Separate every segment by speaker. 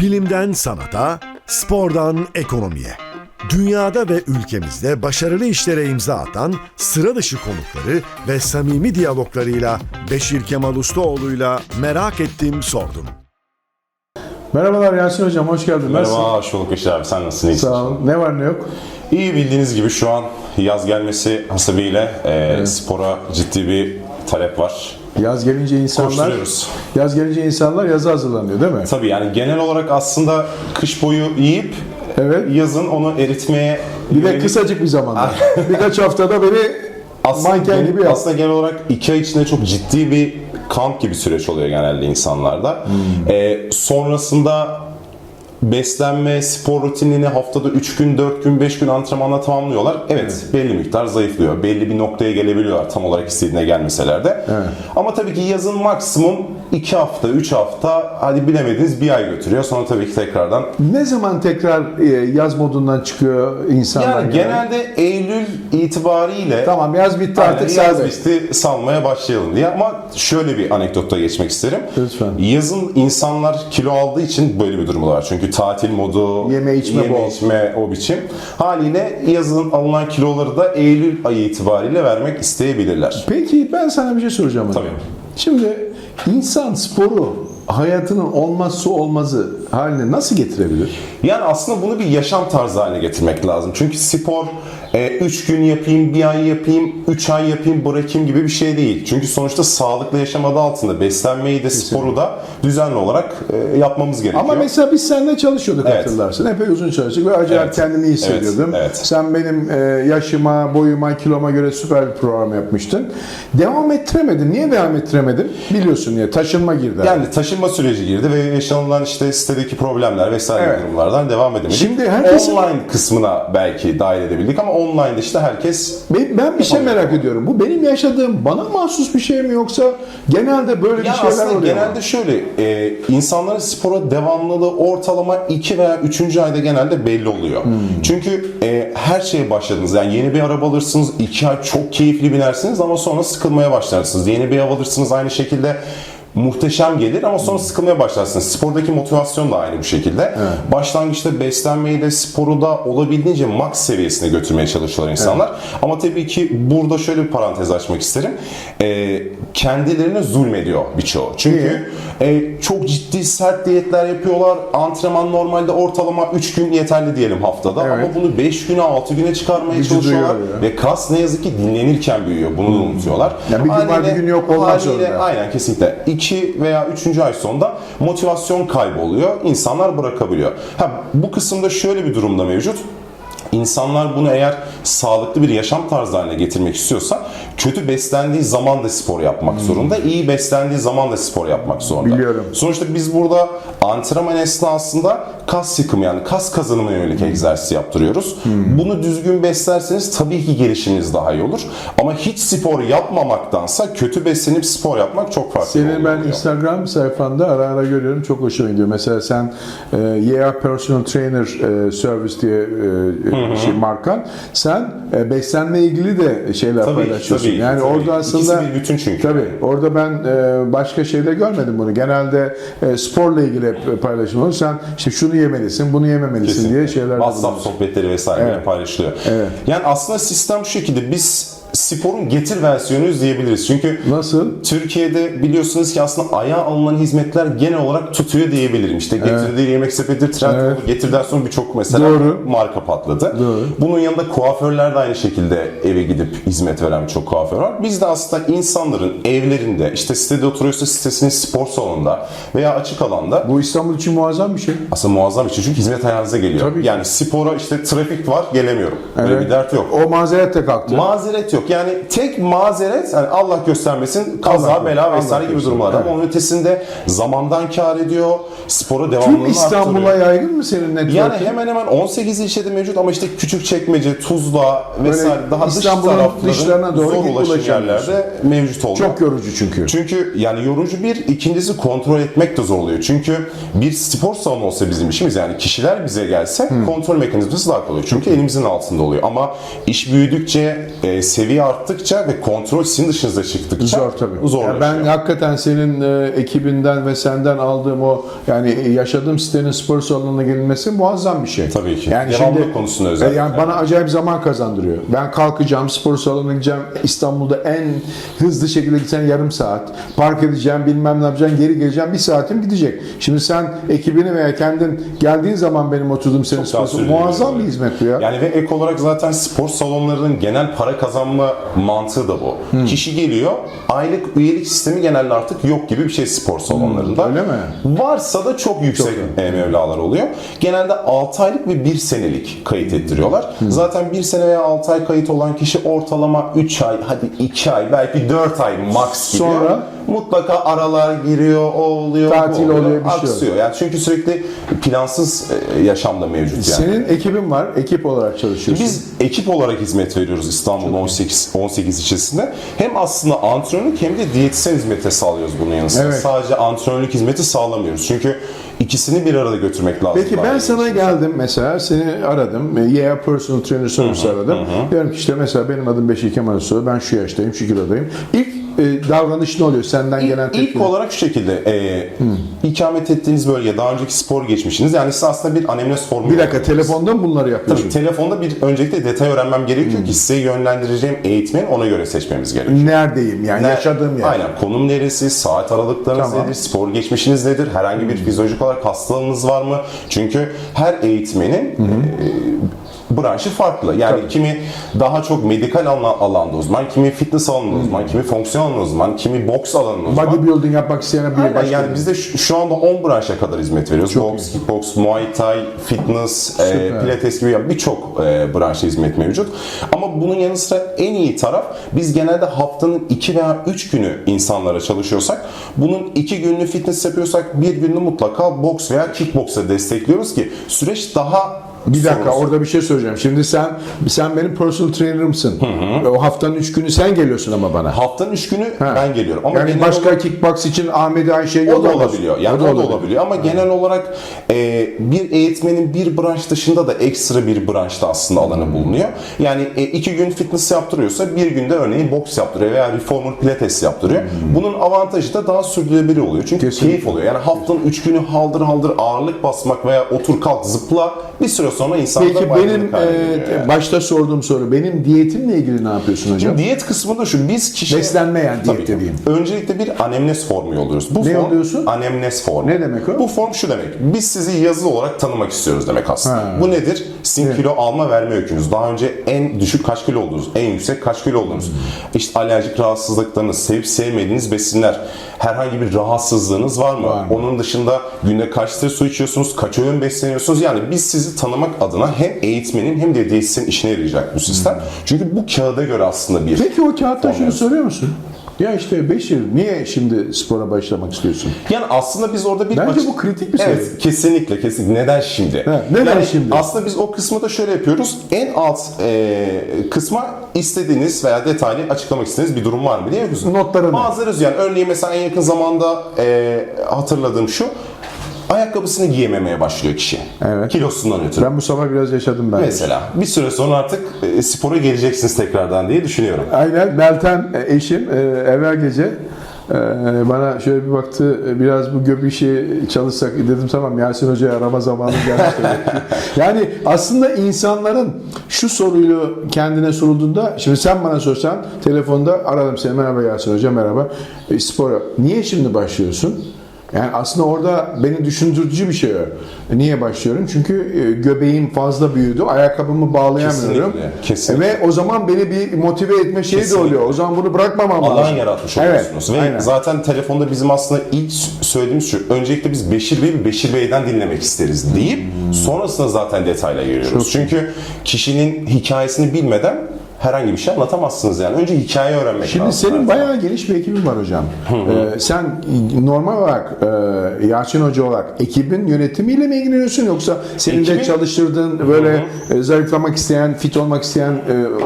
Speaker 1: Bilimden sanata, spordan ekonomiye. Dünyada ve ülkemizde başarılı işlere imza atan sıra dışı konukları ve samimi diyaloglarıyla Beşir Kemal Ustaoğlu'yla merak ettim sordum.
Speaker 2: Merhabalar Yasin Hocam, hoş geldin.
Speaker 3: Merhaba, hoş bulduk Beşir abi. Sen nasılsın? İyisin.
Speaker 2: Sağ olun. Ne var ne yok?
Speaker 3: İyi bildiğiniz gibi şu an yaz gelmesi hasebiyle e, spora ciddi bir talep var.
Speaker 2: Yaz gelince insanlar yaz gelince insanlar yaza hazırlanıyor değil mi?
Speaker 3: Tabii yani genel olarak aslında kış boyu yiyip
Speaker 2: Evet.
Speaker 3: yazın onu eritmeye
Speaker 2: Bir de kısacık bir zamanda. Birkaç haftada beni
Speaker 3: aslında,
Speaker 2: manken gibi yap.
Speaker 3: aslında genel olarak iki ay içinde çok ciddi bir kamp gibi süreç oluyor genelde insanlarda.
Speaker 2: Hmm.
Speaker 3: E, sonrasında beslenme, spor rutinini haftada 3 gün, 4 gün, 5 gün antrenmanla tamamlıyorlar. Evet, belli miktar zayıflıyor. Belli bir noktaya gelebiliyorlar tam olarak istediğine gelmeseler de. Ama tabii ki yazın maksimum 2 hafta, 3 hafta hadi bilemediniz bir ay götürüyor. Sonra tabii ki tekrardan
Speaker 2: Ne zaman tekrar e, yaz modundan çıkıyor insanlar?
Speaker 3: yani genelde Eylül itibariyle
Speaker 2: Tamam yaz bitti
Speaker 3: Aynen,
Speaker 2: artık
Speaker 3: yaz
Speaker 2: serbest.
Speaker 3: bitti salmaya başlayalım diye ama şöyle bir anekdota geçmek isterim.
Speaker 2: Lütfen.
Speaker 3: Yazın insanlar kilo aldığı için böyle bir durum var. Çünkü tatil modu,
Speaker 2: Yeme içme
Speaker 3: yeme
Speaker 2: bol.
Speaker 3: içme o biçim. Haliyle yazın alınan kiloları da Eylül ayı itibariyle vermek isteyebilirler.
Speaker 2: Peki ben sana bir şey soracağım. hocam.
Speaker 3: Tabii.
Speaker 2: Şimdi insan sporu hayatının olmazsa olmazı haline nasıl getirebilir?
Speaker 3: Yani aslında bunu bir yaşam tarzı haline getirmek lazım. Çünkü spor 3 gün yapayım, bir ay yapayım, 3 ay yapayım, bırakayım gibi bir şey değil. Çünkü sonuçta sağlıklı yaşam adı altında beslenmeyi de sporu da düzenli olarak e, yapmamız gerekiyor.
Speaker 2: Ama mesela biz seninle çalışıyorduk
Speaker 3: Evet.
Speaker 2: hatırlarsın. Epey uzun çalıştık ve acayip
Speaker 3: Evet.
Speaker 2: kendimi iyi hissediyordum.
Speaker 3: Evet, evet.
Speaker 2: Sen benim e, yaşıma, boyuma, kiloma göre süper bir program yapmıştın. Devam ettiremedin. Niye devam ettiremedin? Biliyorsun niye. Taşınma girdi.
Speaker 3: Yani taşınma süreci girdi ve yaşanılan işte sitedeki problemler vesaire
Speaker 2: Evet.
Speaker 3: durumlardan devam edemedik.
Speaker 2: Şimdi herkesin-
Speaker 3: Online kısmına belki dahil edebildik ama online'da işte herkes
Speaker 2: Ben, ben bir şey merak ediyorum. Bu benim yaşadığım bana mahsus bir şey mi yoksa genelde böyle bir
Speaker 3: Yani
Speaker 2: şeyler
Speaker 3: aslında
Speaker 2: oluyor mu?
Speaker 3: genelde şöyle, e, insanların spora devamlılığı ortalama 2 veya 3. ayda genelde belli oluyor.
Speaker 2: Hmm.
Speaker 3: Çünkü e, her şeye başladınız. Yani yeni bir araba alırsınız, 2 ay çok keyifli binersiniz ama sonra sıkılmaya başlarsınız. Yeni bir ev alırsınız aynı şekilde muhteşem gelir ama sonra sıkılmaya başlarsınız. Spordaki motivasyon da aynı bu şekilde. Başlangıçta beslenmeyi de sporu da olabildiğince max seviyesine götürmeye çalışıyorlar insanlar. Ama tabii ki burada şöyle bir parantez açmak isterim. Ee, kendilerine zulmediyor birçoğu. Çünkü e, çok ciddi sert diyetler yapıyorlar. Antrenman normalde ortalama 3 gün yeterli diyelim haftada
Speaker 2: Evet.
Speaker 3: ama bunu 5 güne 6 güne çıkarmaya
Speaker 2: Vücudu
Speaker 3: çalışıyorlar ve kas ne yazık ki dinlenirken büyüyor. Bunu da unutuyorlar.
Speaker 2: Ya bir gün var, bir gün yok olmak
Speaker 3: haliyle. Aynen kesinlikle. 2 veya 3. ay sonunda motivasyon kayboluyor. İnsanlar bırakabiliyor. Ha, bu kısımda şöyle bir durumda mevcut. İnsanlar bunu eğer sağlıklı bir yaşam tarzı haline getirmek istiyorsa kötü beslendiği zaman da spor yapmak zorunda, iyi beslendiği zaman da spor yapmak zorunda.
Speaker 2: Biliyorum.
Speaker 3: Sonuçta biz burada antrenman esnasında kas yıkımı yani kas kazanımına yönelik egzersiz yaptırıyoruz. Bunu düzgün beslerseniz tabii ki gelişiminiz daha iyi olur. Ama hiç spor yapmamaktansa kötü beslenip spor yapmak çok farklı
Speaker 2: Senin ben
Speaker 3: oluyor.
Speaker 2: Instagram sayfanda ara ara görüyorum çok hoşuma gidiyor. Mesela sen e, Yeah Personal Trainer e, Service diye e, şey markan. Sen e, beslenme ilgili de şeyler
Speaker 3: Tabii,
Speaker 2: paylaşıyorsun.
Speaker 3: tabii,
Speaker 2: yani
Speaker 3: tabii.
Speaker 2: orada
Speaker 3: İkisi
Speaker 2: aslında
Speaker 3: bir bütün çünkü.
Speaker 2: Tabii. Orada ben e, başka şeyde görmedim bunu. Genelde e, sporla ilgili paylaşım olur. Sen işte şunu yemelisin, bunu yememelisin
Speaker 3: Kesinlikle.
Speaker 2: diye şeyler
Speaker 3: WhatsApp sohbetleri vesaire
Speaker 2: Evet.
Speaker 3: paylaşılıyor.
Speaker 2: Evet.
Speaker 3: Yani aslında sistem şu şekilde biz sporun getir versiyonuyuz diyebiliriz. Çünkü
Speaker 2: Nasıl?
Speaker 3: Türkiye'de biliyorsunuz ki aslında ayağa alınan hizmetler genel olarak tutuyor diyebilirim. İşte getirdiği yemek sepeti, trend
Speaker 2: Evet.
Speaker 3: getirden sonra birçok mesela
Speaker 2: Doğru.
Speaker 3: marka patladı.
Speaker 2: Doğru.
Speaker 3: Bunun yanında kuaförler de aynı şekilde eve gidip hizmet veren birçok kuaför var. Biz de aslında insanların evlerinde, işte sitede oturuyorsa sitesinin spor salonunda veya açık alanda
Speaker 2: Bu İstanbul için muazzam bir şey.
Speaker 3: aslında muazzam bir şey çünkü hizmet ayağınıza geliyor.
Speaker 2: Tabii.
Speaker 3: Yani spora işte trafik var gelemiyorum. Böyle
Speaker 2: Evet.
Speaker 3: bir dert yok.
Speaker 2: O mazeret de kalktı.
Speaker 3: Mazeret yok. Yani tek mazeret yani Allah göstermesin kaza,
Speaker 2: Allah
Speaker 3: bela vesaire gibi durumlar. Ama
Speaker 2: Evet.
Speaker 3: onun ötesinde zamandan kar ediyor, spora
Speaker 2: Tüm
Speaker 3: devamlılığını
Speaker 2: İstanbul'a
Speaker 3: arttırıyor.
Speaker 2: yaygın mı senin network'ün?
Speaker 3: Yani hemen hemen 18 ilçede mevcut ama işte küçük çekmece, Tuzla vesaire daha dış tarafların
Speaker 2: dışlarına doğru
Speaker 3: zor ulaşım yerlerde mevcut oluyor.
Speaker 2: Çok yorucu çünkü.
Speaker 3: Çünkü yani yorucu bir, ikincisi kontrol etmek de zor oluyor. Çünkü bir spor salonu olsa bizim işimiz yani kişiler bize gelse kontrol mekanizması daha kolay. Çünkü elimizin altında oluyor. Ama iş büyüdükçe, e, seviye seviye arttıkça ve kontrol sizin dışınıza çıktıkça
Speaker 2: Zor tabii.
Speaker 3: zorlaşıyor.
Speaker 2: Yani ben hakikaten senin e, ekibinden ve senden aldığım o yani yaşadığım sitenin spor salonuna gelinmesi muazzam bir şey.
Speaker 3: Tabii ki.
Speaker 2: Yani şimdi,
Speaker 3: konusunda özellikle.
Speaker 2: e, Yani bana acayip zaman kazandırıyor. Ben kalkacağım, spor salonuna gideceğim. İstanbul'da en hızlı şekilde gideceğim yarım saat. Park edeceğim, bilmem ne yapacağım, geri geleceğim. Bir saatim gidecek. Şimdi sen ekibini veya kendin geldiğin zaman benim oturduğum senin spor salonu muazzam bir hizmet bu ya.
Speaker 3: Yani ve ek olarak zaten spor salonlarının genel para kazanma mantığı da bu.
Speaker 2: Hmm.
Speaker 3: Kişi geliyor, aylık üyelik sistemi genelde artık yok gibi bir şey spor salonlarında.
Speaker 2: Hmm, öyle mi?
Speaker 3: Varsa da çok yüksek e, mevlalar oluyor. Genelde 6 aylık ve 1 senelik kayıt ettiriyorlar.
Speaker 2: Hmm.
Speaker 3: Zaten 1 sene veya 6 ay kayıt olan kişi ortalama 3 ay, hadi 2 ay, belki 4 ay max gidiyor.
Speaker 2: Sonra?
Speaker 3: Mutlaka aralar giriyor, o oluyor, bu
Speaker 2: Tatil oluyor, bir şey
Speaker 3: aksıyor. Yani çünkü sürekli plansız e, yaşamda mevcut yani.
Speaker 2: Senin ekibin var, ekip olarak çalışıyorsun.
Speaker 3: Biz ekip olarak hizmet veriyoruz İstanbul 18 18 ilçesinde. Hem aslında antrenörlük hem de diyetisyen hizmeti sağlıyoruz bunun yanı sıra.
Speaker 2: Evet.
Speaker 3: Sadece antrenörlük hizmeti sağlamıyoruz. Çünkü ikisini bir arada götürmek lazım.
Speaker 2: Peki ben sana
Speaker 3: için.
Speaker 2: geldim mesela seni aradım. E, Yeah Personal Trainer Service aradım. Diyorum ki işte mesela benim adım Beşik Kemal Soy. Ben şu yaştayım, şu kilodayım. İlk e, davranış ne oluyor? Senden gelen tepki.
Speaker 3: ilk olarak şu şekilde e, ikamet ettiğiniz bölge daha önceki spor geçmişiniz yani size aslında bir anemnez formu
Speaker 2: Bir dakika telefonda mı bunları yapıyorsun?
Speaker 3: Tabii telefonda bir öncelikle detay öğrenmem gerekiyor ki size yönlendireceğim eğitmeni ona göre seçmemiz gerekiyor.
Speaker 2: Neredeyim yani
Speaker 3: Ne-
Speaker 2: yaşadığım yer.
Speaker 3: Aynen. Konum neresi, saat aralıklarınız
Speaker 2: Tamam.
Speaker 3: nedir, spor geçmişiniz nedir, herhangi bir fizyolojik olarak hastalığınız var mı? Çünkü her eğitmenin e, branşı farklı. Yani kimi daha çok medikal alan- alanda uzman, kimi fitness alanında uzman, kimi fonksiyon alanında uzman, kimi boks alanında uzman.
Speaker 2: Bodybuilding yapmak isteyene
Speaker 3: Aynen,
Speaker 2: başka.
Speaker 3: yani biz de şu, şu anda 10 branşa kadar hizmet veriyoruz. Boks, kickboks, muay thai, fitness, e, pilates gibi birçok e, branşa hizmet mevcut. Ama bunun yanı sıra en iyi taraf biz genelde haftanın 2 veya 3 günü insanlara çalışıyorsak bunun 2 gününü fitness yapıyorsak bir gününü mutlaka boks veya kickboksa destekliyoruz ki süreç daha
Speaker 2: Bir dakika
Speaker 3: sorunsuz.
Speaker 2: orada bir şey söyleyeceğim. Şimdi sen sen benim personal trainer'ımsın. O haftanın 3 günü sen geliyorsun ama bana.
Speaker 3: Haftanın 3 günü
Speaker 2: Ha.
Speaker 3: ben geliyorum. Ama
Speaker 2: yani başka
Speaker 3: olarak-
Speaker 2: kickbox için Ahmet Ayşe
Speaker 3: O da olabiliyor. Yani o da olabiliyor. Ama genel olarak e, bir eğitmenin bir branş dışında da ekstra bir branşta aslında alanı bulunuyor. Yani e, iki gün fitness yaptırıyorsa bir günde örneğin boks yaptırıyor veya reformer pilates yaptırıyor. Bunun avantajı da daha sürdürülebilir oluyor. Çünkü
Speaker 2: Kesinlikle.
Speaker 3: keyif oluyor. Yani haftanın üç günü haldır haldır ağırlık basmak veya otur kalk zıpla bir süre sonra insanlar
Speaker 2: Peki benim e,
Speaker 3: yani.
Speaker 2: başta sorduğum soru benim diyetimle ilgili ne yapıyorsun hocam?
Speaker 3: Şimdi diyet kısmında şu biz kişi
Speaker 2: Beslenme yani diyet dediğim.
Speaker 3: Öncelikle bir anemnez formu yolluyoruz. Bu
Speaker 2: Ne
Speaker 3: form,
Speaker 2: yolluyorsun?
Speaker 3: Anemnez formu.
Speaker 2: Ne demek o?
Speaker 3: Bu form şu demek. Biz sizi yazılı olarak tanımak istiyoruz demek aslında.
Speaker 2: Ha.
Speaker 3: Bu nedir? Sizin kilo alma verme öykünüz. Daha önce en düşük kaç kilo oldunuz? En yüksek kaç kilo oldunuz?
Speaker 2: Hmm.
Speaker 3: İşte alerjik rahatsızlıklarınız, sevip sevmediğiniz besinler, herhangi bir rahatsızlığınız var mı?
Speaker 2: Var mı?
Speaker 3: Onun dışında günde kaç litre su içiyorsunuz? Kaç öğün besleniyorsunuz? Yani biz sizi tanımak adına hem eğitmenin hem de diyetisyenin işine yarayacak bu sistem.
Speaker 2: Hmm.
Speaker 3: Çünkü bu kağıda göre aslında bir
Speaker 2: Peki o kağıtta şunu soruyor musun? Ya işte Beşir niye şimdi spora başlamak istiyorsun?
Speaker 3: Yani aslında biz orada bir
Speaker 2: Bence bu kritik bir soru.
Speaker 3: Evet, kesinlikle kesinlikle. Neden şimdi?
Speaker 2: Evet, neden
Speaker 3: Yani
Speaker 2: şimdi?
Speaker 3: Aslında biz o kısmı da şöyle yapıyoruz. En alt e, kısma istediğiniz veya detaylı açıklamak istediğiniz bir durum var mı diye yazıyoruz.
Speaker 2: Notlarını.
Speaker 3: Bazıları. Yani örneğin mesela en yakın zamanda e, hatırladığım şu. Ayakkabısını giyememeye başlıyor kişi.
Speaker 2: Evet.
Speaker 3: Kilosundan ötürü.
Speaker 2: Ben bu sabah biraz yaşadım ben.
Speaker 3: Mesela bir süre sonra artık e, spora geleceksiniz tekrardan diye düşünüyorum.
Speaker 2: Aynen Meltem e, eşim e, evvel gece e, bana şöyle bir baktı e, biraz bu göbek işi çalışsak dedim tamam Yasin Hoca'ya arama zamanı ki. yani aslında insanların şu soruyu kendine sorulduğunda şimdi sen bana sorsan telefonda aradım seni merhaba Yasin Hoca merhaba e, spora niye şimdi başlıyorsun? Yani aslında orada beni düşündürücü bir şey Niye başlıyorum? Çünkü e, göbeğim fazla büyüdü. Ayakkabımı bağlayamıyorum.
Speaker 3: Kesinlikle, kesinlikle.
Speaker 2: Ve o zaman beni bir motive etme şeyi de
Speaker 3: Kesinlikle.
Speaker 2: oluyor. O zaman bunu bırakmamam lazım.
Speaker 3: alan yaratmış oluyorsunuz. Ve
Speaker 2: aynen.
Speaker 3: zaten telefonda bizim aslında ilk söylediğimiz şu. Öncelikle biz Beşir Bey'i Beşir Bey'den dinlemek isteriz deyip
Speaker 2: Hmm.
Speaker 3: sonrasında zaten detayla giriyoruz. Çünkü kişinin hikayesini bilmeden herhangi bir şey anlatamazsınız yani. Önce hikaye öğrenmek
Speaker 2: Şimdi
Speaker 3: lazım.
Speaker 2: senin bayağı geniş bir ekibin var hocam. Ee, sen normal olarak e, Yasin Hoca olarak ekibin yönetimiyle mi ilgileniyorsun yoksa senin de
Speaker 3: Ekibin-
Speaker 2: çalıştırdığın böyle e, zayıflamak isteyen, fit olmak isteyen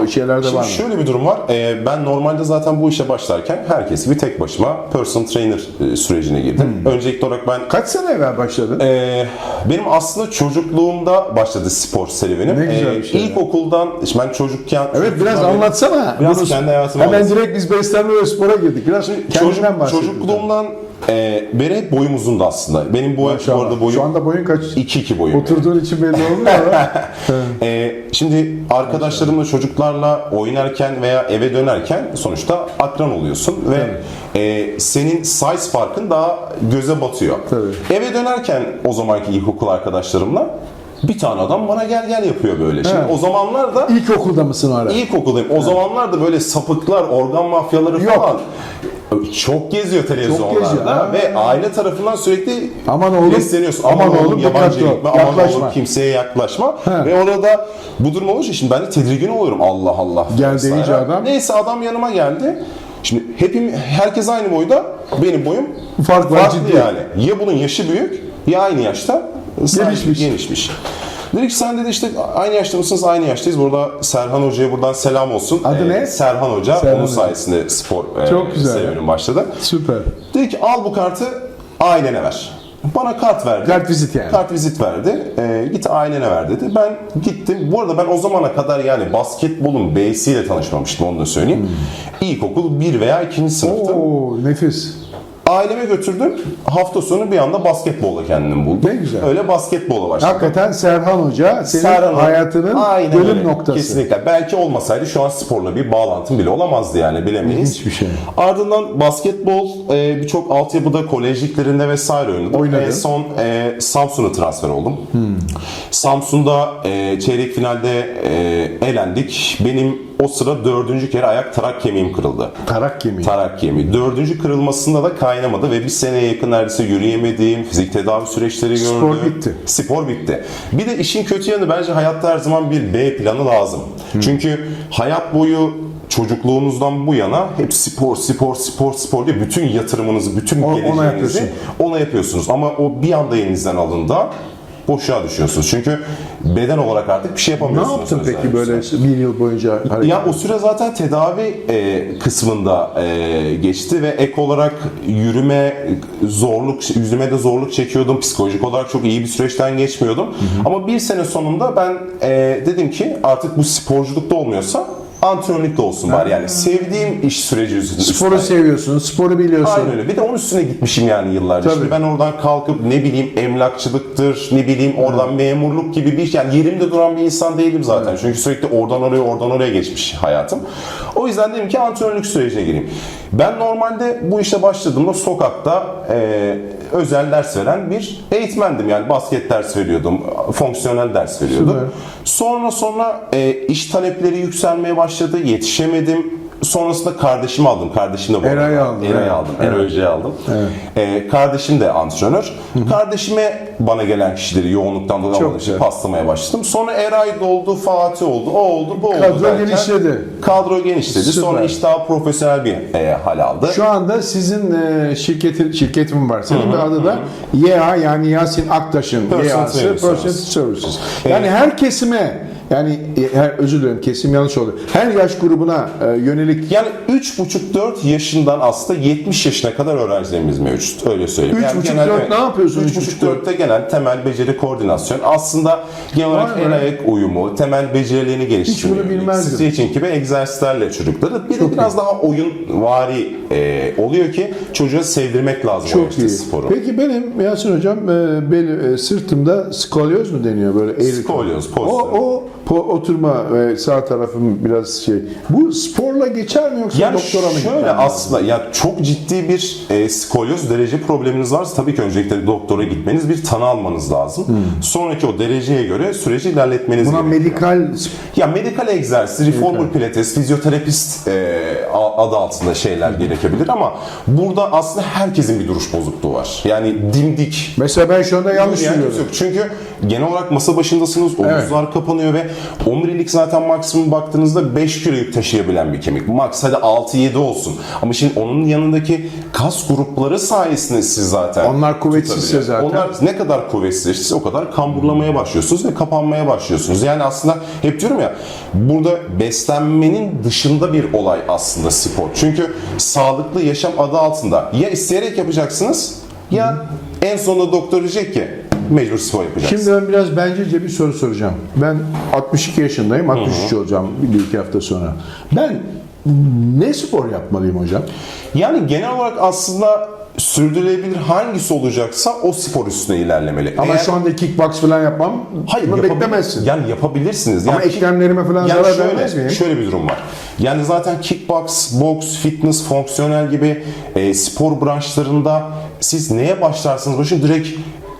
Speaker 2: e, şeyler de
Speaker 3: Şimdi
Speaker 2: var mı?
Speaker 3: şöyle bir durum var. Ee, ben normalde zaten bu işe başlarken herkes gibi tek başıma personal trainer e, sürecine girdim.
Speaker 2: Hmm.
Speaker 3: Öncelikli olarak ben
Speaker 2: Kaç sene evvel başladın?
Speaker 3: Ee, benim aslında çocukluğumda başladı spor serüvenim.
Speaker 2: Ne güzel
Speaker 3: Ee,
Speaker 2: bir şey.
Speaker 3: İlkokuldan, işte ben çocukken
Speaker 2: Evet biraz
Speaker 3: Tabii.
Speaker 2: anlatsana.
Speaker 3: Biraz
Speaker 2: Bunu-
Speaker 3: kendi hayatımı
Speaker 2: Hemen
Speaker 3: anlatayım.
Speaker 2: direkt biz beslenme ve spora girdik. Biraz
Speaker 3: Çocuk,
Speaker 2: kendinden bahset.
Speaker 3: çocukluğumdan e, hep boyum uzundu aslında. Benim boy, bu
Speaker 2: Maşallah.
Speaker 3: arada boyum
Speaker 2: Şu anda boyun kaç?
Speaker 3: 2-2 boyum.
Speaker 2: Oturduğun için belli olmuyor ama.
Speaker 3: Ee, şimdi arkadaşlarımla çocuklarla oynarken veya eve dönerken sonuçta akran oluyorsun ve e, senin size farkın daha göze batıyor.
Speaker 2: Tabii.
Speaker 3: Eve dönerken o zamanki ilkokul arkadaşlarımla bir tane adam bana gel gel yapıyor böyle. Şimdi
Speaker 2: He.
Speaker 3: o zamanlar da
Speaker 2: İlkokulda mısın hala?
Speaker 3: ilkokuldayım. O zamanlar da böyle sapıklar, organ mafyaları
Speaker 2: Yok.
Speaker 3: falan çok geziyor televizyonlarda
Speaker 2: geziyor, ha.
Speaker 3: ve aile tarafından sürekli
Speaker 2: Aman oğlum,
Speaker 3: besleniyorsun.
Speaker 2: aman oğlum,
Speaker 3: yabancı
Speaker 2: dikkatli ol,
Speaker 3: gitme, aman
Speaker 2: yaklaşma.
Speaker 3: oğlum kimseye yaklaşma.
Speaker 2: He.
Speaker 3: Ve orada bu durum olunca şimdi ben de tedirgin oluyorum. Allah Allah.
Speaker 2: Geldi
Speaker 3: vesaire.
Speaker 2: iyice adam.
Speaker 3: Neyse adam yanıma geldi. Şimdi hepim herkes aynı boyda. Benim boyum
Speaker 2: Fark var,
Speaker 3: farklı
Speaker 2: ciddi.
Speaker 3: yani. Ya bunun yaşı büyük ya aynı yaşta.
Speaker 2: Gelişmiş.
Speaker 3: Genişmiş. Dedi ki sen dedi işte aynı yaşta mısınız? Aynı yaştayız. Burada Serhan Hoca'ya buradan selam olsun. Ee,
Speaker 2: Adı ne?
Speaker 3: Serhan Hoca.
Speaker 2: Serhan
Speaker 3: Onun
Speaker 2: Hoca.
Speaker 3: sayesinde spor e,
Speaker 2: Çok güzel.
Speaker 3: serüvenim başladı.
Speaker 2: Süper.
Speaker 3: Dedi ki al bu kartı ailene ver. Bana kart verdi.
Speaker 2: Kart vizit yani.
Speaker 3: Kart vizit verdi. Ee, git ailene ver dedi. Ben gittim. Bu arada ben o zamana kadar yani basketbolun B'siyle tanışmamıştım onu da söyleyeyim. İlkokul 1 veya 2. sınıftım.
Speaker 2: Oo nefis.
Speaker 3: Aileme götürdüm. Hafta sonu bir anda basketbolla kendimi buldum.
Speaker 2: Ne güzel.
Speaker 3: Öyle basketbola başladım.
Speaker 2: Hakikaten Serhan Hoca senin
Speaker 3: Serhan
Speaker 2: hayatının
Speaker 3: Aynen öyle.
Speaker 2: noktası.
Speaker 3: Kesinlikle. Belki olmasaydı şu an sporla bir bağlantım bile olamazdı yani bilemeyiz.
Speaker 2: Hiçbir şey.
Speaker 3: Ardından basketbol e, birçok altyapıda kolejliklerinde vesaire oynadım.
Speaker 2: Oynadın.
Speaker 3: En son e, Samsun'a transfer oldum. Samsun'da e, çeyrek finalde e, elendik. Benim o sıra dördüncü kere ayak tarak kemiğim kırıldı.
Speaker 2: Tarak kemiği.
Speaker 3: Tarak kemiği. Dördüncü kırılmasında da kaynamadı ve bir seneye yakın neredeyse yürüyemedim. Fizik tedavi süreçleri gördüm.
Speaker 2: Spor bitti.
Speaker 3: Spor bitti. Bir de işin kötü yanı bence hayatta her zaman bir B planı lazım. Çünkü hayat boyu çocukluğunuzdan bu yana hep spor, spor, spor, spor diye bütün yatırımınızı, bütün
Speaker 2: ona
Speaker 3: geleceğinizi
Speaker 2: yapıyorsun.
Speaker 3: ona yapıyorsunuz. Ama o bir anda elinizden alında boşluğa düşüyorsunuz. Çünkü beden olarak artık bir şey
Speaker 2: Ne
Speaker 3: yapamıyorsunuz.
Speaker 2: yaptın peki böyle bir yıl boyunca? hareket?
Speaker 3: Ya o süre zaten tedavi e, kısmında e, geçti ve ek olarak yürüme zorluk, yüzüme de zorluk çekiyordum. Psikolojik olarak çok iyi bir süreçten geçmiyordum. Ama bir sene sonunda ben e, dedim ki artık bu sporculukta olmuyorsa antrenörlükte olsun bari. Yani sevdiğim iş süreci yüzünden.
Speaker 2: Sporu seviyorsun, sporu biliyorsun.
Speaker 3: Aynen öyle. Bir de onun üstüne gitmişim yani yıllarca.
Speaker 2: Tabii.
Speaker 3: Şimdi ben oradan kalkıp ne bileyim emlakçılıktır, ne bileyim oradan memurluk gibi bir iş. Yani yerimde duran bir insan değilim zaten. Çünkü sürekli oradan oraya, oradan oraya geçmiş hayatım. O yüzden dedim ki antrenörlük sürecine gireyim. Ben normalde bu işe başladığımda sokakta e, özel ders veren bir eğitmendim. Yani basket ders veriyordum, fonksiyonel ders veriyordum.
Speaker 2: Süper.
Speaker 3: Sonra sonra e, iş talepleri yükselmeye başladı. Yetişemedim. Sonrasında kardeşimi aldım. Kardeşim de bu
Speaker 2: Eray'ı
Speaker 3: arada.
Speaker 2: aldın,
Speaker 3: Eray'ı
Speaker 2: evet.
Speaker 3: aldım.
Speaker 2: Evet.
Speaker 3: Eray Hoca'yı aldım. Ee, kardeşim de antrenör. Kardeşime bana gelen kişileri yoğunluktan dolayı
Speaker 2: Çok
Speaker 3: almadığım için
Speaker 2: güzel.
Speaker 3: paslamaya başladım. Sonra Eray doldu, Fatih oldu, o oldu, bu oldu
Speaker 2: Kadro
Speaker 3: derken
Speaker 2: genişledi.
Speaker 3: Kadro genişledi.
Speaker 2: Süper.
Speaker 3: Sonra iş daha profesyonel bir e, hal aldı.
Speaker 2: Şu anda sizin e, şirketin şirketin var. Senin bir adı da YA yani Yasin Aktaş'ın
Speaker 3: Personal
Speaker 2: YA'sı Personal.
Speaker 3: Services.
Speaker 2: Yani her kesime yani e, her, özür dilerim kesim yanlış oldu. Her yaş grubuna e, yönelik
Speaker 3: Yani 3,5-4 yaşından aslında 70 yaşına kadar öğrencilerimiz mevcut. Öyle söyleyeyim.
Speaker 2: Üç
Speaker 3: Yani
Speaker 2: buçuk,
Speaker 3: genel- evet,
Speaker 2: ne yapıyorsun
Speaker 3: üç
Speaker 2: üç
Speaker 3: buçuk,
Speaker 2: buçuk, dört?
Speaker 3: dörtte genel temel beceri koordinasyon. Aslında genel olarak el ayak uyumu, temel becerilerini geliştirme.
Speaker 2: bunu bilmezdim.
Speaker 3: Stretching gibi egzersizlerle çocukları. Bir de biraz daha oyun vari e, oluyor ki çocuğa sevdirmek lazım o
Speaker 2: çok
Speaker 3: yaşta
Speaker 2: iyi.
Speaker 3: sporu.
Speaker 2: Peki benim Yasin hocam e, bel, e, sırtımda skolyoz mu deniyor böyle eğri?
Speaker 3: Skolyoz,
Speaker 2: O,
Speaker 3: pozisyon.
Speaker 2: o po- oturma ve sağ tarafım biraz şey. Bu sporla geçer mi yoksa
Speaker 3: Yani
Speaker 2: doktora mı
Speaker 3: şöyle
Speaker 2: lazım?
Speaker 3: aslında ya çok ciddi bir e, skolyoz derece probleminiz varsa tabii ki öncelikle doktora gitmeniz bir tanı almanız lazım. Sonraki o dereceye göre süreci ilerletmeniz
Speaker 2: Buna
Speaker 3: gerekiyor.
Speaker 2: medikal
Speaker 3: Ya medikal egzersiz, reformer pilates, fizyoterapist e, adı altında şeyler gerekebilir ama burada aslında herkesin bir duruş bozukluğu var. Yani dimdik,
Speaker 2: Mesela ben şu anda yanlış
Speaker 3: yani
Speaker 2: yürüyorum.
Speaker 3: Çünkü genel olarak masa başındasınız, omuzlar kapanıyor ve omurilik zaten maksimum baktığınızda 5 kilo yük taşıyabilen bir kemik. Max hadi 6-7 olsun. Ama şimdi onun yanındaki kas grupları sayesinde siz zaten
Speaker 2: Onlar kuvvetsizse zaten.
Speaker 3: Onlar ne kadar kuvvetsizse o kadar kamburlamaya başlıyorsunuz ve kapanmaya başlıyorsunuz. Yani aslında hep diyorum ya burada beslenmenin dışında bir olay aslında spor. Çünkü sağlıklı yaşam adı altında ya isteyerek yapacaksınız ya en sonunda doktor diyecek ki mecbur spor yapacaksın.
Speaker 2: Şimdi ben biraz bencilce bir soru soracağım. Ben 62 yaşındayım, 63 olacağım bir iki hafta sonra. Ben ne spor yapmalıyım hocam?
Speaker 3: Yani genel olarak aslında sürdürülebilir hangisi olacaksa o spor üstüne ilerlemeli.
Speaker 2: Ama
Speaker 3: Eğer-
Speaker 2: şu anda kickbox falan yapmam
Speaker 3: Hayır yapabil-
Speaker 2: beklemezsin.
Speaker 3: Yani yapabilirsiniz.
Speaker 2: Ama
Speaker 3: Yani
Speaker 2: eklemlerime falan
Speaker 3: yani
Speaker 2: zarar
Speaker 3: şöyle,
Speaker 2: vermez miyim?
Speaker 3: Şöyle bir durum var. Yani zaten kickbox, boks, fitness, fonksiyonel gibi e, spor branşlarında siz neye başlarsınız? Başın direkt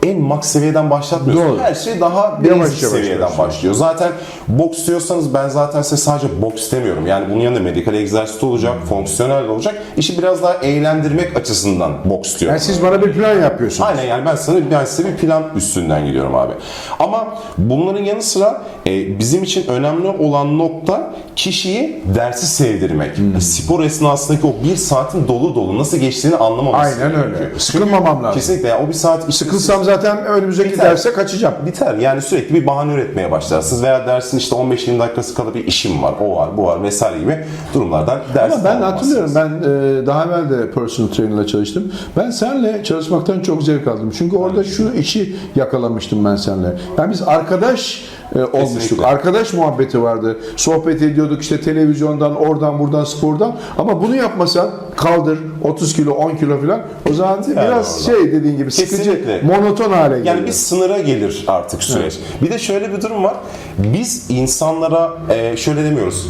Speaker 3: en max seviyeden başlatmıyorsunuz.
Speaker 2: Doğru.
Speaker 3: Her şey daha
Speaker 2: Yavaş
Speaker 3: basic
Speaker 2: yavaş
Speaker 3: seviyeden
Speaker 2: başlıyor.
Speaker 3: başlıyor. Zaten boks diyorsanız ben zaten size sadece boks demiyorum. Yani bunun yanında medikal egzersiz olacak, fonksiyonel de olacak. İşi biraz daha eğlendirmek açısından boks diyorum.
Speaker 2: Yani siz bana bir plan yapıyorsunuz.
Speaker 3: Aynen yani ben sana ben size bir plan üstünden gidiyorum abi. Ama bunların yanı sıra e, bizim için önemli olan nokta kişiyi dersi sevdirmek.
Speaker 2: Hmm.
Speaker 3: Spor esnasındaki o bir saatin dolu dolu nasıl geçtiğini anlamaması
Speaker 2: Aynen öyle. Sıkılmamam lazım.
Speaker 3: Kesinlikle yani o bir saat
Speaker 2: Sıkılsam zaten önümüzdeki
Speaker 3: Biter.
Speaker 2: derse kaçacağım.
Speaker 3: biter. Yani sürekli bir bahane üretmeye başlarsınız veya dersin işte 15-20 dakikası kala bir işim var, o var, bu var vesaire gibi durumlardan ders
Speaker 2: Ama ben hatırlıyorum ben e, daha evvel de personal trainer ile çalıştım. Ben senle çalışmaktan çok zevk aldım. Çünkü orada şu işi yakalamıştım ben senle. Yani biz arkadaş e, olmuştuk.
Speaker 3: Kesinlikle.
Speaker 2: Arkadaş muhabbeti vardı. Sohbet ediyorduk işte televizyondan, oradan, buradan, spordan. Ama bunu yapmasan kaldır 30 kilo, 10 kilo falan. O zaman biraz
Speaker 3: orada.
Speaker 2: şey dediğin gibi sıkıcı,
Speaker 3: Kesinlikle.
Speaker 2: monoton hale geliyor.
Speaker 3: Yani bir sınıra gelir artık süreç. Bir de şöyle bir durum var. Biz insanlara e, şöyle demiyoruz.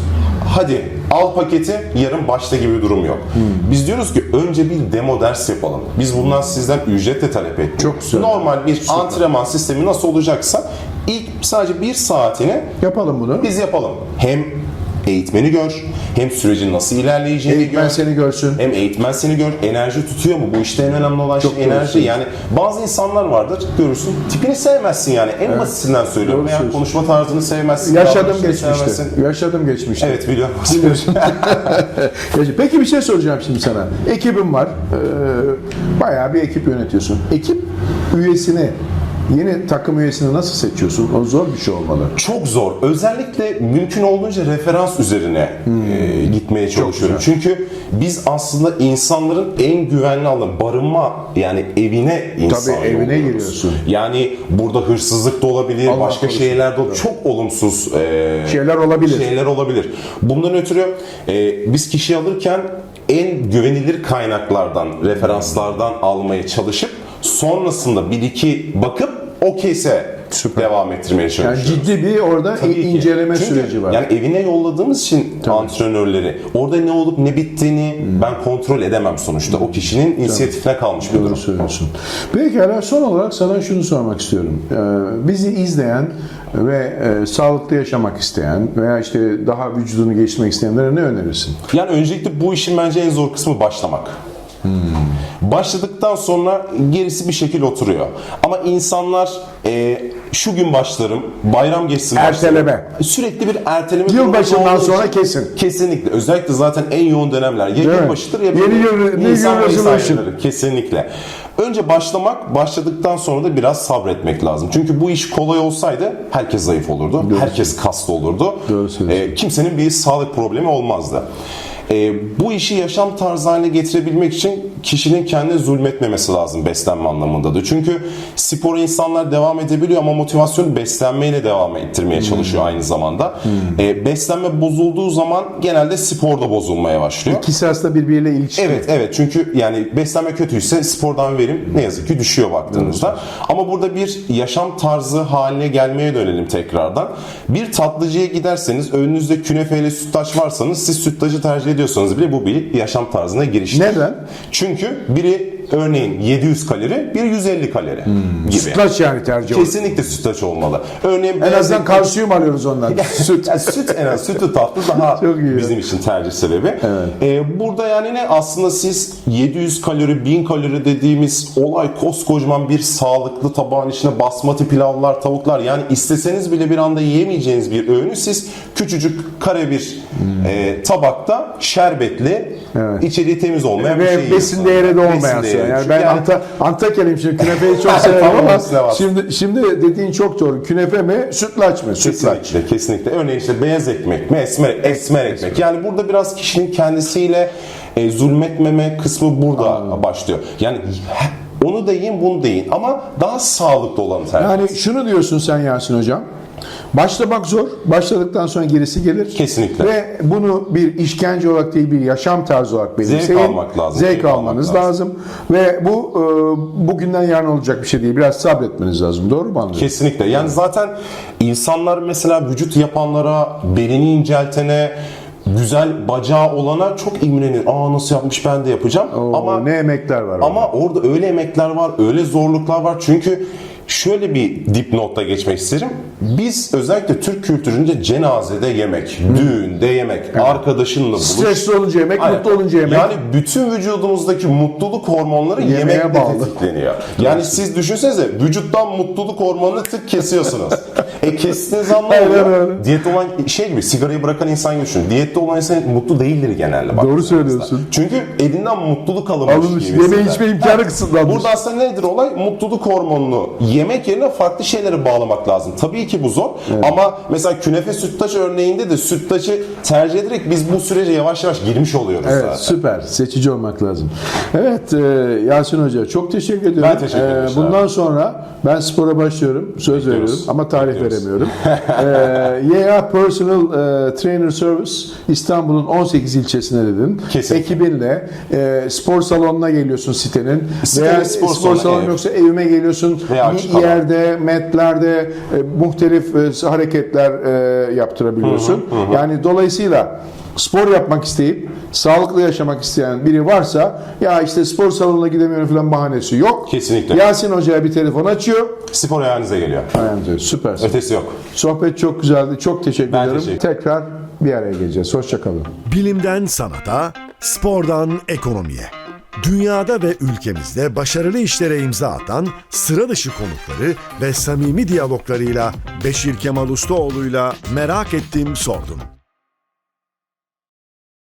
Speaker 3: Hadi al paketi yarın başta gibi bir durum yok.
Speaker 2: Hmm.
Speaker 3: Biz diyoruz ki önce bir demo ders yapalım. Biz bundan sizden ücret de talep ettik.
Speaker 2: Çok güzel.
Speaker 3: Normal bir antrenman sistemi nasıl olacaksa ilk sadece bir saatini
Speaker 2: Yapalım bunu.
Speaker 3: biz yapalım. Hem eğitmeni gör, hem sürecin nasıl ilerleyeceğini
Speaker 2: Eğitmen
Speaker 3: gör.
Speaker 2: seni görsün.
Speaker 3: Hem eğitmen seni gör, enerji tutuyor mu? Bu işte en önemli olan
Speaker 2: Çok
Speaker 3: şey
Speaker 2: doğru
Speaker 3: enerji. Yani bazı insanlar vardır, görürsün, tipini sevmezsin yani. En basitinden söylüyorum.
Speaker 2: Doğru
Speaker 3: Veya
Speaker 2: söylüyorsun.
Speaker 3: konuşma tarzını sevmezsin.
Speaker 2: Yaşadım
Speaker 3: davranışını
Speaker 2: geçmişte.
Speaker 3: sevmezsin.
Speaker 2: Yaşadım geçmişte.
Speaker 3: Evet biliyorum.
Speaker 2: Biliyorsun. Peki, Peki bir şey soracağım şimdi sana. Ekibin var. Ee, bayağı bir ekip yönetiyorsun. Ekip üyesini, yeni takım üyesini nasıl seçiyorsun? O zor bir şey olmalı.
Speaker 3: Çok zor. Özellikle mümkün olduğunca referans üzerine e, gitmeye çalışıyorum. Çünkü biz aslında insanların en güvenli alanı, barınma yani evine insan
Speaker 2: Tabii, evine
Speaker 3: yolluyoruz.
Speaker 2: giriyorsun.
Speaker 3: Yani burada hırsızlık da olabilir,
Speaker 2: Allah
Speaker 3: başka
Speaker 2: korusun.
Speaker 3: şeyler de olabilir. Çok olumsuz e,
Speaker 2: Şeyler olabilir.
Speaker 3: şeyler olabilir. Bundan ötürü e, biz kişi alırken en güvenilir kaynaklardan, referanslardan almaya çalışıp sonrasında bir iki bakıp okeyse devam ettirmeye
Speaker 2: Yani
Speaker 3: çalışıyoruz.
Speaker 2: ciddi bir orada
Speaker 3: Tabii ki.
Speaker 2: inceleme
Speaker 3: Çünkü
Speaker 2: süreci var.
Speaker 3: Yani evine yolladığımız için antrenörleri orada ne olup ne bittiğini
Speaker 2: Hmm.
Speaker 3: ben kontrol edemem sonuçta. O kişinin inisiyatifine kalmış bir
Speaker 2: Doğru
Speaker 3: durum.
Speaker 2: söylüyorsun. Pekala son olarak sana şunu sormak istiyorum. Ee, bizi izleyen ve e, sağlıklı yaşamak isteyen veya işte daha vücudunu geliştirmek isteyenlere ne önerirsin?
Speaker 3: Yani öncelikle bu işin bence en zor kısmı başlamak. Başladıktan sonra gerisi bir şekilde oturuyor. Ama insanlar e, şu gün başlarım, bayram geçsin
Speaker 2: Erteleme.
Speaker 3: başlarım. Sürekli bir erteleme.
Speaker 2: Yılbaşından sonra
Speaker 3: için-
Speaker 2: kesin.
Speaker 3: Kesinlikle. Özellikle zaten en yoğun dönemler. Ya
Speaker 2: mi?
Speaker 3: yılbaşıdır ya
Speaker 2: Yeni yıl-
Speaker 3: Nisan, ayları. Kesinlikle. Önce başlamak, başladıktan sonra da biraz sabretmek lazım. Çünkü bu iş kolay olsaydı herkes zayıf olurdu. Herkes kaslı olurdu.
Speaker 2: Doğru.
Speaker 3: Ee, kimsenin bir sağlık problemi olmazdı. Ee, bu işi yaşam tarzı haline getirebilmek için kişinin kendine zulmetmemesi lazım beslenme anlamında da. Çünkü spora insanlar devam edebiliyor ama motivasyonu beslenmeyle devam ettirmeye çalışıyor aynı zamanda. Ee, beslenme bozulduğu zaman genelde spor da bozulmaya başlıyor.
Speaker 2: İkisi aslında birbiriyle ilişkili.
Speaker 3: Evet evet çünkü yani beslenme kötüyse spordan verim ne yazık ki düşüyor baktığınızda. Ama burada bir yaşam tarzı haline gelmeye dönelim tekrardan. Bir tatlıcıya giderseniz önünüzde künefeyle sütlaç varsanız siz sütlacı tercih ediyorsanız bile bu bir yaşam tarzına giriştir.
Speaker 2: Neden?
Speaker 3: Çünkü biri örneğin 700 kalori, biri 150 kalori gibi.
Speaker 2: Sütlaç yani tercih olur.
Speaker 3: Kesinlikle sütlaç olmalı. Örneğin
Speaker 2: En azından
Speaker 3: ekmek-
Speaker 2: kalsiyum alıyoruz ondan. Süt.
Speaker 3: yani süt en az sütü tatlı daha bizim için tercih sebebi. Ee, burada yani ne aslında siz 700 kalori 1000 kalori dediğimiz olay koskocaman bir sağlıklı tabağın içine basmati pilavlar tavuklar yani isteseniz bile bir anda yiyemeyeceğiniz bir öğünü siz küçücük kare bir e, tabakta şerbetli
Speaker 2: Evet.
Speaker 3: içeriği temiz olmayan bir şey
Speaker 2: Ve besin değeri de olmayan Yani
Speaker 3: Çünkü
Speaker 2: ben
Speaker 3: yani-
Speaker 2: Anta, Antakyalıyım şimdi künefeyi çok severim ama şimdi, şimdi dediğin çok doğru. Künefe mi sütlaç mı? Sütlaç.
Speaker 3: Kesinlikle, kesinlikle. Örneğin işte beyaz ekmek mi, esmer, esmer ekmek. Yani burada biraz kişinin kendisiyle e, zulmetmeme kısmı burada başlıyor. Yani Onu da yiyin, bunu da yiyin. Ama daha sağlıklı olanı tercih.
Speaker 2: Yani şunu diyorsun sen Yasin Hocam. Başlamak zor. Başladıktan sonra gerisi gelir.
Speaker 3: Kesinlikle.
Speaker 2: Ve bunu bir işkence olarak değil bir yaşam tarzı olarak benimseyin.
Speaker 3: almak lazım,
Speaker 2: Zevk,
Speaker 3: almak
Speaker 2: almanız
Speaker 3: lazım.
Speaker 2: lazım. Ve bu e, bugünden yarın olacak bir şey değil. Biraz sabretmeniz lazım. Doğru mu anlıyorum?
Speaker 3: Kesinlikle. Yani zaten insanlar mesela vücut yapanlara, belini inceltene, güzel bacağı olana çok imrenir. Aa nasıl yapmış ben de yapacağım.
Speaker 2: Oo,
Speaker 3: ama
Speaker 2: ne emekler var.
Speaker 3: ama orada öyle emekler var, öyle zorluklar var. Çünkü şöyle bir dipnotta geçmek isterim. Biz özellikle Türk kültüründe cenazede yemek, düğünde yemek, arkadaşınla buluş.
Speaker 2: Stresli olunca yemek,
Speaker 3: Aynen.
Speaker 2: mutlu olunca yemek.
Speaker 3: Yani bütün vücudumuzdaki mutluluk hormonları
Speaker 2: Yemeğe
Speaker 3: yemekle
Speaker 2: bağlı.
Speaker 3: tetikleniyor. Yani siz düşünsenize vücuttan mutluluk hormonunu tık kesiyorsunuz. e
Speaker 2: Aynen
Speaker 3: oluyor?
Speaker 2: öyle.
Speaker 3: Diyette olan şey gibi sigarayı bırakan insan gibi düşünün. Diyette olan insan mutlu değildir genelde.
Speaker 2: Doğru
Speaker 3: baktığınızda.
Speaker 2: söylüyorsun.
Speaker 3: Çünkü elinden mutluluk alınmış,
Speaker 2: Alınmış.
Speaker 3: gibi
Speaker 2: Yeme
Speaker 3: hisseder.
Speaker 2: içme imkanı kısıtlanmış.
Speaker 3: Burada aslında nedir olay? Mutluluk hormonunu yemek yerine farklı şeylere bağlamak lazım. Tabii ki bu zor ama mesela künefe sütlaç örneğinde de sütlacı tercih ederek biz bu sürece yavaş yavaş girmiş oluyoruz
Speaker 2: Evet
Speaker 3: zaten.
Speaker 2: süper. Seçici olmak lazım. Evet e, Yasin Hoca çok teşekkür ediyorum.
Speaker 3: Ben teşekkür ederim.
Speaker 2: E, bundan sonra ben spora başlıyorum. Söz veriyorum ama tarih
Speaker 3: Bekliyoruz.
Speaker 2: Veremiyorum. e, YA Personal e, Trainer Service İstanbul'un 18 ilçesine dedim.
Speaker 3: Kesinlikle.
Speaker 2: Ekibinle e, spor salonuna geliyorsun sitenin.
Speaker 3: Sitenin
Speaker 2: Veya
Speaker 3: spor
Speaker 2: spor,
Speaker 3: salonu,
Speaker 2: salonu yoksa evime geliyorsun.
Speaker 3: Veya
Speaker 2: Bir yerde, metlerde e, muhtelif e, hareketler e, yaptırabiliyorsun. Yani dolayısıyla spor yapmak isteyip sağlıklı yaşamak isteyen biri varsa ya işte spor salonuna gidemiyorum falan bahanesi yok.
Speaker 3: Kesinlikle.
Speaker 2: Yasin Hoca'ya bir telefon açıyor.
Speaker 3: Spor ayağınıza geliyor.
Speaker 2: Diyor. Süpersin.
Speaker 3: Ötesi yok.
Speaker 2: Sohbet çok güzeldi. Çok teşekkür
Speaker 3: Ben
Speaker 2: ederim.
Speaker 3: teşekkür-
Speaker 2: Tekrar bir araya geleceğiz. Hoşçakalın.
Speaker 1: Bilimden sanata, spordan ekonomiye. Dünyada ve ülkemizde başarılı işlere imza atan sıra dışı konukları ve samimi diyaloglarıyla Beşir Kemal Ustaoğlu'yla merak ettim sordum.